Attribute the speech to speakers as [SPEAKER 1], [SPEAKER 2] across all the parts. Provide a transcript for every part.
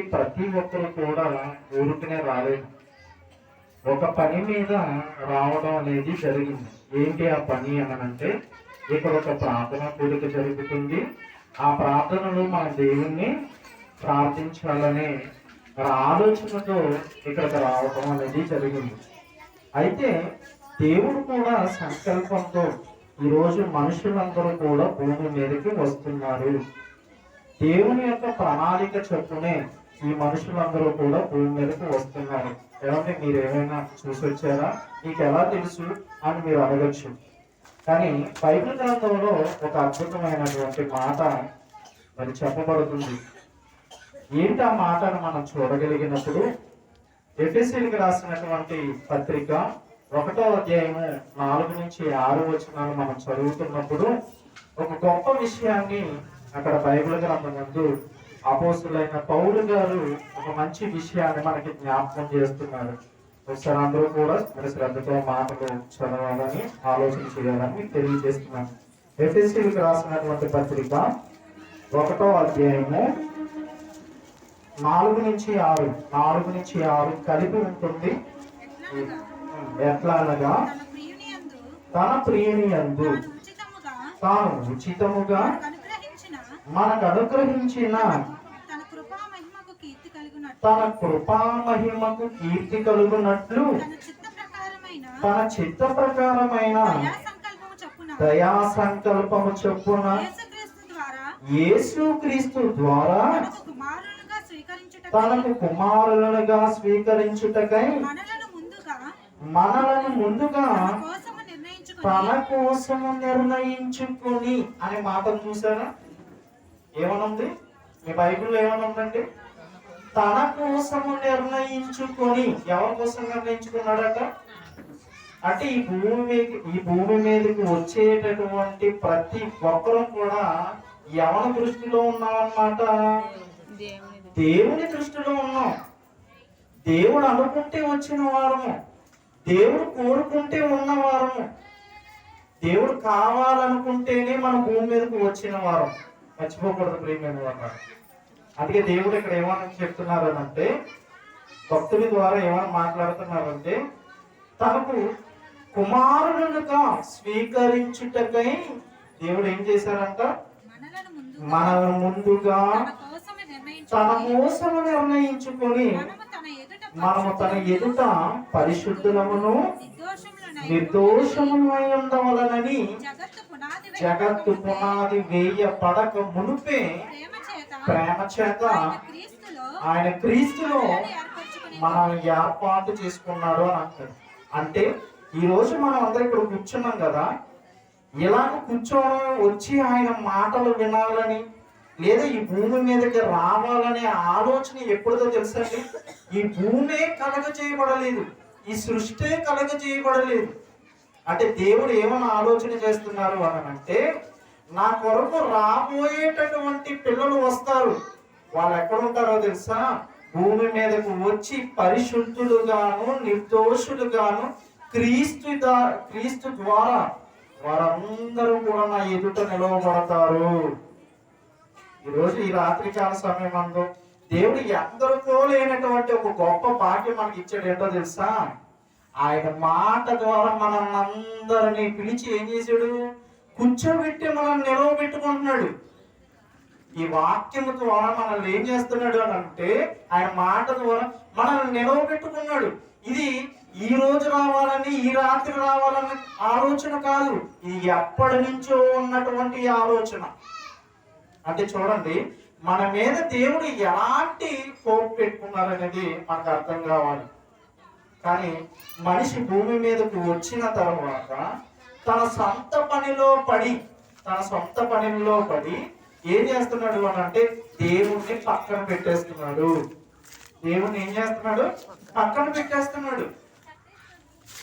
[SPEAKER 1] ప్రతి ఒక్కరు కూడా ఊరికనే రాలేదు. ఒక పని మీద రావడం అనేది జరిగింది. ఏంటి ఆ పని అనంటే ఇక్కడ ఒక ప్రార్థన కూడిక జరుగుతుంది. ఆ ప్రార్థనలో మన దేవుణ్ణి ప్రార్థించాలనే ఆలోచనతో ఇక్కడికి రావడం అనేది జరిగింది. అయితే దేవుడు కూడా సంకల్పంతో ఈరోజు మనుషులందరూ కూడా భూమి మీదకి వస్తున్నారు. దేవుని యొక్క ప్రణాళిక చెప్పునే ఈ మనుషులందరూ కూడా భూమి మీదకి వస్తున్నారు. ఏమంటే మీరు ఏమైనా చూసి వచ్చారా మీకు ఎలా తెలుసు అని మీరు అడగచ్చు. కానీ బైబిల్ గ్రంథంలో ఒక అద్భుతమైనటువంటి మాట మరి చెప్పబడుతుంది. ఏంటి ఆ మాటను మనం చూడగలిగినప్పుడు? ఎఫ్ఎస్సీలకు రాసినటువంటి పత్రిక ఒకటో అధ్యాయము నాలుగు నుంచి ఆరు వచనాలు మనం చదువుతున్నప్పుడు ఒక గొప్ప విషయాన్ని అక్కడ బైబిల్ గ్రంథం ముందు అపోసులైన పౌలు గారు ఒక మంచి విషయాన్ని మనకి జ్ఞాపకం చేస్తున్నారు. ఒకసారి అందరూ కూడా మరి శ్రద్ధతో మాటలు చదవాలని ఆలోచన చేయాలని మీకు తెలియజేస్తున్నాను. ఎఫ్ఎస్సీలకు రాసినటువంటి పత్రిక ఒకటో అధ్యాయము నాలుగు నుంచి ఆరు నాలుగు నుంచి ఆరు కలిపి ఉంటుంది. ఎట్లా అనగా
[SPEAKER 2] తన ప్రియుని
[SPEAKER 1] అందు
[SPEAKER 2] తాను ఉచితముగా
[SPEAKER 1] తాను ఉచితముగా
[SPEAKER 2] మనకు అనుగ్రహించిన
[SPEAKER 1] మనకు అనుగ్రహించిన
[SPEAKER 2] తన కృపా మహిమకు కీర్తి కలుగునట్టు
[SPEAKER 1] తన కృపా మహిమకు కీర్తి కలుగునట్లు
[SPEAKER 2] తన చిత్త ప్రకారమైన దయా సంకల్పము చొప్పున యేసుక్రీస్తు ద్వారా తనకు కుమారులుగా
[SPEAKER 1] స్వీకరించుటకై
[SPEAKER 2] మనలను ముందుగా
[SPEAKER 1] మనలను ముందుగా
[SPEAKER 2] తన కోసము నిర్ణయించుకొని
[SPEAKER 1] తన కోసము నిర్ణయించుకొని అనే మాట చూసారా? ఏమనుంది? మీ బైబిల్లో ఏమనుందండి? తన కోసము నిర్ణయించుకొని ఎవరి కోసం నిర్ణయించుకున్నాడట? అంటే ఈ భూమి మీద ఈ భూమి మీదకి వచ్చేటటువంటి ప్రతి ఒక్కరూ కూడా ఎవరి దృష్టిలో ఉన్నామన్నమాట? దేవుని దృష్టిలో ఉన్నాం. దేవుడు అనుకుంటే వచ్చిన వారము. దేవుడు కోరుకుంటే ఉన్నవారము. దేవుడు కావాలనుకుంటేనే మన భూమి మీదకి వచ్చిన వారం. మర్చిపోకూడదు ప్రేమ అన్నమాట అందుకే దేవుడు ఇక్కడ ఏమని చెప్తున్నారు అంటే భక్తుల ద్వారా ఏమని మాట్లాడుతున్నారంటే తనకు కుమారులుగా స్వీకరించుటకై దేవుడు ఏం చేశారంట? మన ముందుగా
[SPEAKER 2] తన
[SPEAKER 1] మోసము నిర్ణయించుకొని
[SPEAKER 2] మనము తన ఎదుట
[SPEAKER 1] పరిశుద్ధులమును నిర్దోషములై ఉండవలనని
[SPEAKER 2] జగత్తు పునాది
[SPEAKER 1] వేయ పడక మునుపే
[SPEAKER 2] ప్రేమ చేత ఆయన క్రీస్తులో మనల్ని
[SPEAKER 1] మనం ఏర్పాటు చేసుకున్నాడు అని అంటారు. అంటే ఈ రోజు మనం అందరం ఇక్కడ కూర్చున్నాం కదా ఇలాగ కూర్చోవడం వచ్చి ఆయన మాటలు వినాలని లేదా ఈ భూమి మీదకి రావాలనే ఆలోచన ఎప్పుడుదో తెలుసండి? ఈ భూమే కలగ చేయబడలేదు. ఈ సృష్టి కలగ చేయబడలేదు. అంటే దేవుడు ఏమైనా ఆలోచన చేస్తున్నారు అని అంటే నా కొరకు రాబోయేటటువంటి పిల్లలు వస్తారు. వాళ్ళు ఎక్కడ ఉంటారో తెలుసా? భూమి మీదకు వచ్చి పరిశుద్ధులుగాను నిర్దోషులుగాను క్రీస్తు క్రీస్తు ద్వారా వారందరూ కూడా నా ఎదుట నిలవబడతారు. ఈరోజు ఈ రాత్రికాల సమయం అందు దేవుడు ఎందరికో లేనటువంటి ఒక గొప్ప భాగ్యం మనకి ఇచ్చాడు. ఏంటో తెలుసా? ఆయన మాట ద్వారా మనం అందరినీ పిలిచి ఏం చేశాడు? కూర్చోబెట్టి మనం నిలవబెట్టుకుంటున్నాడు. ఈ వాక్యం ద్వారా మనల్ని ఏం చేస్తున్నాడు అని అంటే ఆయన మాట ద్వారా మనల్ని నిలవబెట్టుకున్నాడు. ఇది ఈ రోజు రావాలని ఈ రాత్రి రావాలని ఆలోచన కాదు. ఇది ఎప్పటి నుంచో ఉన్నటువంటి ఆలోచన. అంటే చూడండి మన మీద దేవుడు ఎలాంటి కోప్ పెట్టుకున్నారనేది మనకు అర్థం కావాలి. కానీ మనిషి భూమి మీదకు వచ్చిన తర్వాత తన సొంత పనిలో పడి తన సొంత పనిలో పడి ఏం చేస్తున్నాడు అని అంటే దేవుణ్ణి పక్కన పెట్టేస్తున్నాడు. దేవుణ్ణి ఏం చేస్తున్నాడు? పక్కన పెట్టేస్తున్నాడు.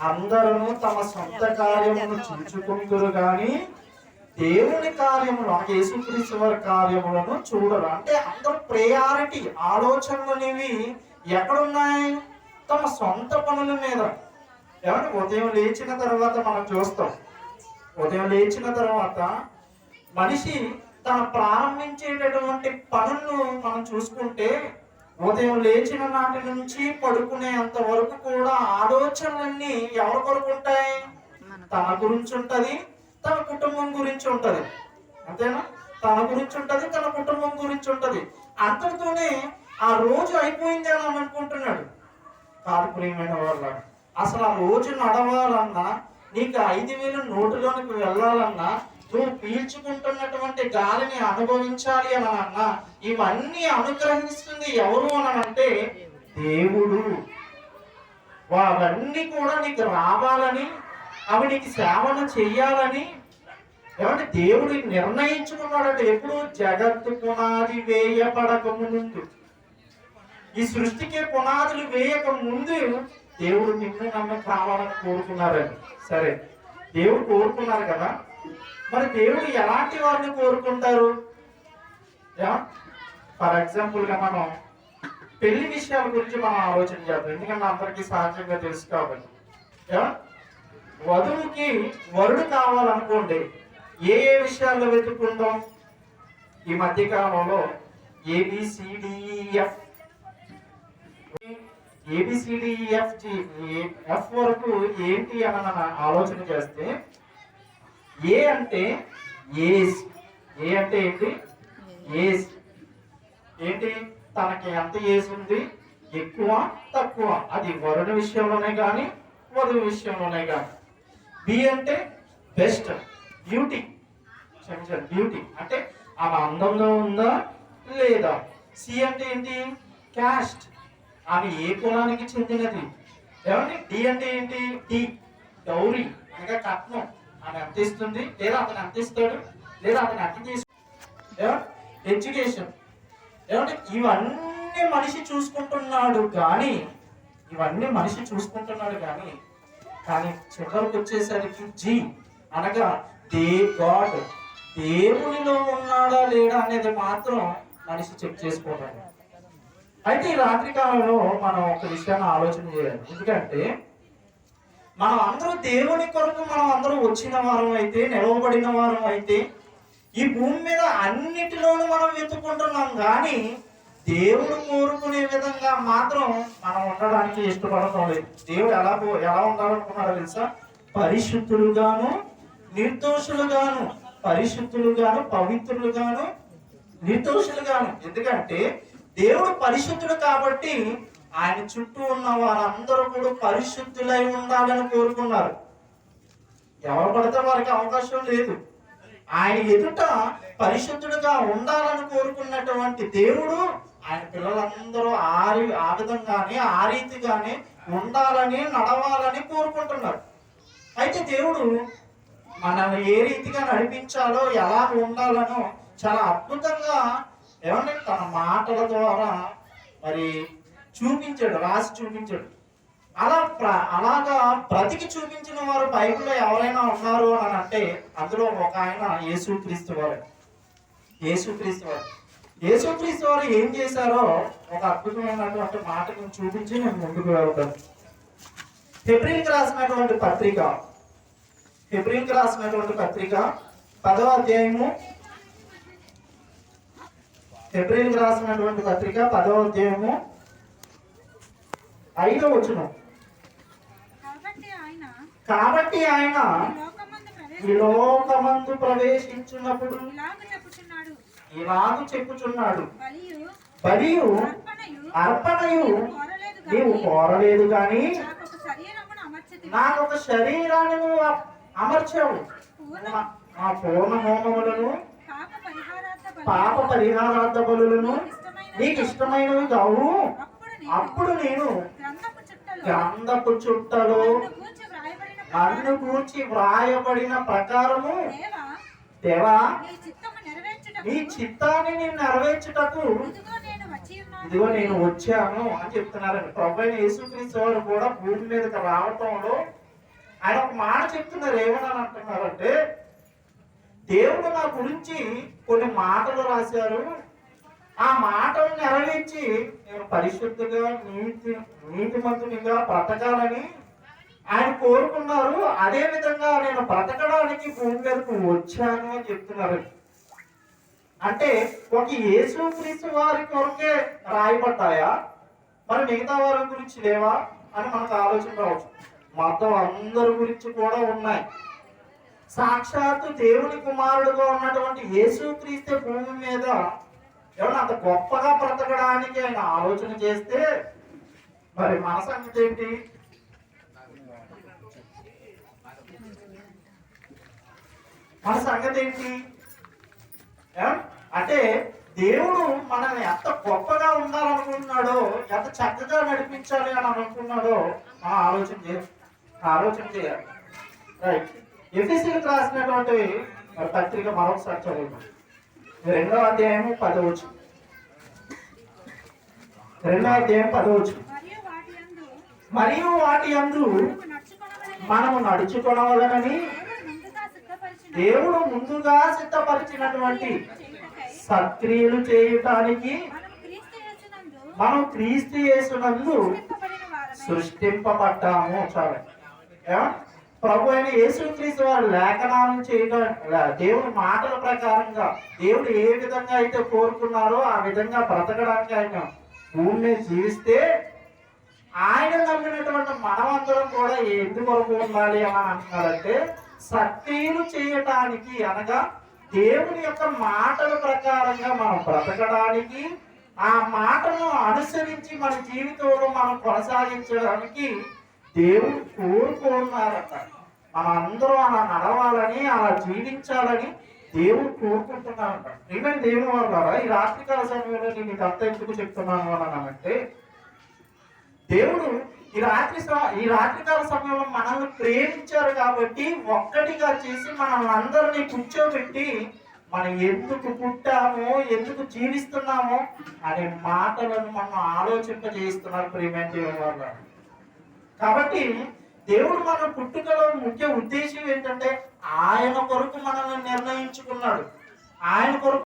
[SPEAKER 1] అందరూ తమ సొంత కార్యమును చూచుకుంటారు కానీ దేవుని కార్యములు అంటే యేసుక్రీస్తు వారి కార్యములను చూడరు. అంటే అందరూ ప్రయారిటీ ఆలోచనలు అనేవి ఎక్కడున్నాయి? తమ సొంత పనుల మీద. ఏమంటే ఉదయం లేచిన తర్వాత మనం చూస్తాం. ఉదయం లేచిన తర్వాత మనిషి తన ప్రారంభించేటటువంటి పనులను మనం చూసుకుంటే ఉదయం లేచిన నాటి నుంచి పడుకునేంత వరకు కూడా ఆలోచనలన్నీ ఎవరి కొరకు ఉంటాయి? తన గురించి ఉంటది తన కుటుంబం గురించి ఉంటది. అంతేనా? తన గురించి ఉంటది తన కుటుంబం గురించి ఉంటది. అంతటితోనే ఆ రోజు అయిపోయింది అని అని అనుకుంటున్నాడు. కాదు ప్రియమైన వాళ్ళ అసలు ఆ రోజు నడవాలన్నా నీకు ఐదు వేల నోటులోనికి వెళ్ళాలన్నా నువ్వు పీల్చుకుంటున్నటువంటి గాలిని అనుభవించాలి అని అన్నా ఇవన్నీ అనుగ్రహిస్తుంది ఎవరు అని అంటే దేవుడు. అవన్నీ కూడా నీకు రావాలని అవి నీకు సేవన చెయ్యాలని ఏమంటే దేవుడు నిర్ణయించుకున్నాడట ఎప్పుడు? జగత్తు పునాది వేయబడక ముందు ఈ సృష్టికి పునాదులు వేయక ముందు దేవుడు నిన్ను నన్ను కావాలని కోరుకున్నారని సరే దేవుడు కోరుకున్నారు కదా? మరి దేవుడు ఎలాంటి వారిని కోరుకుంటారు? ఫర్ ఎగ్జాంపుల్గా మనం పెళ్ళి విషయాల గురించి మనం ఆలోచన చేద్దాం. ఎందుకంటే అందరికీ సహజంగా తెలుసు కాబట్టి. వధువుకి వరుడు కావాలనుకోండి ఏ ఏ విషయాల్లో వెతుక్కుంటాం ఈ మధ్య కాలంలో ఏబిసిడిఎఫ్ ఏబిసిడిఎఫ్ ఎఫ్ వరకు ఏంటి అని ఆలోచన చేస్తే ఏ అంటే ఏజ్ ఏ అంటే ఏంటి? ఏజ్ ఏంటి? తనకి ఎంత ఏజ్ ఉంది? ఎక్కువ తక్కువ. అది వరుణ విషయంలోనే కానీ వధువు విషయంలోనే కానీ బి అంటే బెస్ట్ బ్యూటీ క్షమించండి బ్యూటీ అంటే ఆమె అందంగా ఉందా లేదా? సి అంటే ఏంటి? క్యాస్ట్ ఆమె ఏ కులానికి చెందినది? ఏమండి? డి అంటే ఏంటి? డి గౌరీ అనగా కట్నం. ఆమె ఎంత ఇస్తుంది లేదా అతను ఎంత ఇస్తాడు లేదా అతను ఎంత తీసు ఎడ్యుకేషన్. ఏమంటే ఇవన్నీ మనిషి చూసుకుంటున్నాడు కానీ ఇవన్నీ మనిషి చూసుకుంటున్నాడు కానీ కానీ చివరికి వచ్చేసరికి జీ. అనగా దే గాడ్. దేవునిలో ఉన్నాడా లేడా అనేది మాత్రం మనిషి చెక్ చేసుకోవడం అయితే ఈ రాత్రి కాలంలో మనం ఒక విషయాన్ని ఆలోచన చేయాలి. ఎందుకంటే మనం అందరూ దేవుని కొరకు మనం అందరూ వచ్చిన వారం అయితే నిలవబడిన వారం అయితే ఈ భూమి మీద అన్నిటిలోనూ మనం వెతుకుంటున్నాం కానీ దేవుడు కోరుకునే విధంగా మాత్రం మనం ఉండడానికి ఇష్టపడటం లేదు. దేవుడు ఎలా పో- ఎలా ఉండాలనుకున్నారో తెలుసా? పరిశుద్ధులుగాను నిర్దోషులుగాను పరిశుద్ధులుగాను పవిత్రులుగాను నిర్దోషులుగాను. ఎందుకంటే దేవుడు పరిశుద్ధుడు కాబట్టి ఆయన చుట్టూ ఉన్న వారందరూ కూడా పరిశుద్ధులై ఉండాలని కోరుకున్నారు. ఎవరు పడితే వారికి అవకాశం లేదు. ఆయన ఎదుట పరిశుద్ధుడుగా ఉండాలని కోరుకున్నటువంటి దేవుడు ఆయన పిల్లలందరూ ఆరి ఆ విధంగానే ఆ రీతిగానే ఉండాలని నడవాలని కోరుకుంటున్నారు. అయితే దేవుడు మనల్ని ఏ రీతిగా నడిపించాలో ఎలా ఉండాలనో చాలా అద్భుతంగా ఏమంటే తన మాటల ద్వారా మరి చూపించాడు రాసి చూపించాడు. అలా ప్ర- అలాగా బ్రతికి చూపించిన వారు బైబిల్లో ఎవరైనా ఉన్నారు అని అంటే అందులో ఒక ఆయన యేసుక్రీస్తు వారు. యేసుక్రీస్తు వారు. యేసుక్రీస్తు వారు ఏం చేశారో ఒక అద్భుతమైనటువంటి మాట నేను చూపించి నేను ముందుకు వెళ్తాను. ఫిబ్రిల్కి రాసినటువంటి పత్రిక ఫిబ్రిల్కి రాసినటువంటి పత్రిక పదవ అధ్యాయము ఫిబ్రిల్కి రాసినటువంటి పత్రిక పదవ అధ్యాయము ఐదవ వచనం.
[SPEAKER 2] కాబట్టి ఆయన లోకమందు
[SPEAKER 1] ప్రవేశించినప్పుడు
[SPEAKER 2] ఇలాగ చెప్పుచున్నాడు.
[SPEAKER 1] మరియు
[SPEAKER 2] అర్పణయు
[SPEAKER 1] నీవు కోరలేదు కానీ
[SPEAKER 2] నాకు ఒక
[SPEAKER 1] శరీరాన్ని నువ్వు అమర్చావు. మా పూర్ణ హోమములను
[SPEAKER 2] పాప పరిహారార్థ
[SPEAKER 1] బలులను నీకు ఇష్టమైనవి కావు.
[SPEAKER 2] అప్పుడు నేను గ్రంథపు చుట్టలో. నన్ను గూర్చి వ్రాయబడిన
[SPEAKER 1] ప్రకారము.
[SPEAKER 2] దేవా నీ
[SPEAKER 1] చిత్తాన్ని నేను నెరవేర్చుటకు
[SPEAKER 2] ఇదిగో నేను
[SPEAKER 1] వచ్చాను అని చెప్తున్నారండి. ప్రభు యేసుక్రీస్తు వారు కూడా భూమి మీదకి రావటంలో ఆయన ఒక మాట చెప్తున్నారు. ఏమని అంటున్నారంటే దేవుడు నా గురించి కొన్ని మాటలు రాశారు. ఆ మాటలు నెరవేర్చి నేను పరిశుద్ధిగా నీతి నీతిమంతునిగా బ్రతకాలని ఆయన కోరుకున్నారు. అదే విధంగా నేను బ్రతకడానికి భూమి మీదకు వచ్చాను అని చెప్తున్నారు. అంటే ఒక యేసుక్రీస్తు వారి కొరకే రాయబడ్డాయా? మరి మిగతా వారి గురించి లేవా? అని మనకు ఆలోచన రావచ్చు. మొత్తం అందరి గురించి కూడా ఉన్నాయి. సాక్షాత్తు దేవుని కుమారుడుగా ఉన్నటువంటి యేసుక్రీస్తు భూమి మీద ఎవరు అంత గొప్పగా బ్రతకడానికి ఆయన ఆలోచన చేస్తే మరి మన సంగతి ఏంటి? మన సంగతి ఏంటి? అంటే దేవుడు మనల్ని ఎంత గొప్పగా ఉండాలనుకుంటున్నాడో ఎంత చక్కగా నడిపించాలి అని అనుకున్నాడో మనం ఆలోచన చేయాలి ఆలోచన చేయాలి. రైట్ ఎఫ్ఎస్సీలకు రాసినటువంటి పత్రిక మరొకసారి చదువుతాం రెండవ అధ్యాయము పదవచ్చు రెండవ అధ్యాయం పదవచ్చు
[SPEAKER 2] మరియు వాటి
[SPEAKER 1] అందు
[SPEAKER 2] మనము నడుచుకొనవలెనని దేవుడు ముందుగా
[SPEAKER 1] సిద్ధపరిచినటువంటి
[SPEAKER 2] చేయుటకై
[SPEAKER 1] సత్క్రియలు చేయటానికి
[SPEAKER 2] మనం క్రీస్తు చేసినందు
[SPEAKER 1] సృష్టింపబడ్డాము. చాలా. ప్రభు అయిన యేసుక్రీస్తు వారు లేఖనాలను చేయడం దేవుని మాటల ప్రకారంగా దేవుడు ఏ విధంగా అయితే కోరుకున్నారో ఆ విధంగా బ్రతకడానికి ఆయన భూమి జీవిస్తే ఆయన నమ్మినటువంటి మనమందరం కూడా ఎందుకొరకు ఉండాలి అని అంటున్నారంటే సత్యలు చేయటానికి అనగా దేవుని యొక్క మాటల ప్రకారంగా మనం బ్రతకడానికి ఆ మాటను అనుసరించి మన జీవితంలో మనం కొనసాగించడానికి దేవుడు కోరుకున్నారట మనందరం అలా నడవాలని అలా జీవించాలని దేవుడు కోరుకుంటున్నారట. ఈవెన్ దేవుని వాళ్ళారా ఈ రాత్రికాల సమయంలో నేను మీకు అంత ఎందుకు చెప్తున్నాను? అనంటే అంటే దేవుడు ఈ రాత్రి ఈ రాత్రికాల సమయంలో మనల్ని ప్రేమించారు కాబట్టి ఒక్కటిగా చేసి మనల్ని అందరినీ కూర్చోబెట్టి మనం ఎందుకు పుట్టామో ఎందుకు జీవిస్తున్నామో అనే మాటలను మనం ఆలోచింపజేస్తున్నారు ప్రేమ దేవుని వల్ల కాబట్టి దేవుడు మన పుట్టుకలో ముఖ్య ఉద్దేశం ఏంటంటే ఆయన కొరకు మనల్ని నిర్ణయించుకున్నాడు. ఆయన కొరకు